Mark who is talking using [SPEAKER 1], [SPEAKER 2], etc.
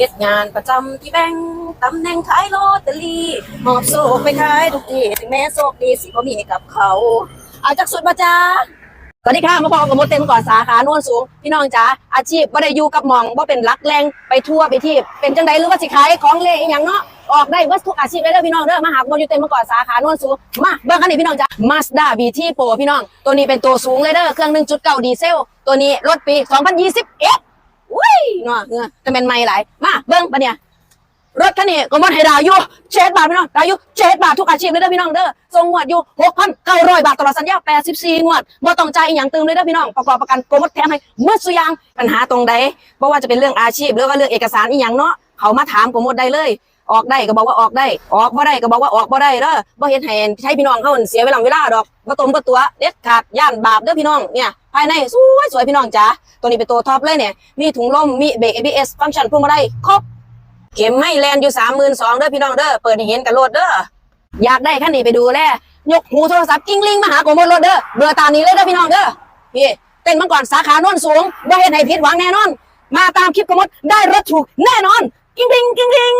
[SPEAKER 1] เฮ็ดงานประจำที่แบงตำแหน่งขายลอตเตอรี่หอบโศกไปขายทุกทีถึงแม้โชคดีสิบ่มีให้กับเขาเอาจากสุดมาจ้าสวัสดีค่ะมาพอกับมดเต็มก่อนสาขาโน่นสูง พี่น้องจ๋าอาชีพบ่ได้อยู่กับหมองบ่เป็นหลักแรงไปทั่วไปที่เป็นจังใดหรือว่าสิขายของเละอีหยังเนาะออกได้เบิดทุกอาชีพเลยเด้อพี่น้องเด้อมาหาบนอยู่เต็มมาก่อนสาขาโน่นสูงมาเบิ่งกันนี่พี่น้องจ๋า Mazda BT Pro พี่น้อง ตัวนี้เป็นตัวสูงเลยเด้อเครื่อง1.9ดีเซล ตัวนี้รถปี 2021 อุ้ยเนาะเงือจะเป็นไม่หลายมาเบิ้งปะเนี่ยรถคันนี้ก็มันให้ดาวอยู่เจ็ดบาทพี่น้องดาวอยู่เจ็ดบาททุกอาชีพเลยเด้อพี่น้องเด้อส่งงวดอยู่หกพันเก้าร้อยบาทตลอดสัญญาแปดสิบสี่งวดบ่ต้องจ่ายอีหยังเติมเลยเด้อพี่น้องประกอบประกันโกมดแถมให้หมดสุยางปัญหาตรงใดบ่ว่าจะเป็นเรื่องอาชีพหรือว่าเรื่องเอกสารอีหยังเนาะ เขามาถามโกมดได้เลย ออกได้ก็บอกว่าออกได้ ออกบ่ได้ก็บอกว่าออกบ่ได้เด้อบ่เฮ็ดให้ใช้พี่น้องเขาเสียเวลาเวลาดอกบ่ตมบ่ตัวเด็ดขาดย่านบาปเด้อพี่น้องเนี่ยภายในสวยสวยพี่น้องจ๋าตัวนี้เป็นตัวท็อปเลยเนี่ยมีถุงลมมีเบรก ABS ฟังก์ชันพวงมาลัยครบเข็มไม่แลนอยู่สามหมื่นสองเด้อพี่น้องเด้อเปิดให้เห็นกันโลดเด้ออยากได้ขั้นนี้ไปดูแลยกหูโทรศัพท์กิ้งลิงมาหาโกโมดโลดเด้อเบอร์ตามนี้เลยเด้อพี่น้องเด้อพี่เต้นมาก่อนสาขาโน้นสูงบ่เห็นให้ผิดหวังแน่นอน มาตามคลิปโกโมดได้รถถูกแน่นอน กิ้งลิงกิ้งลิง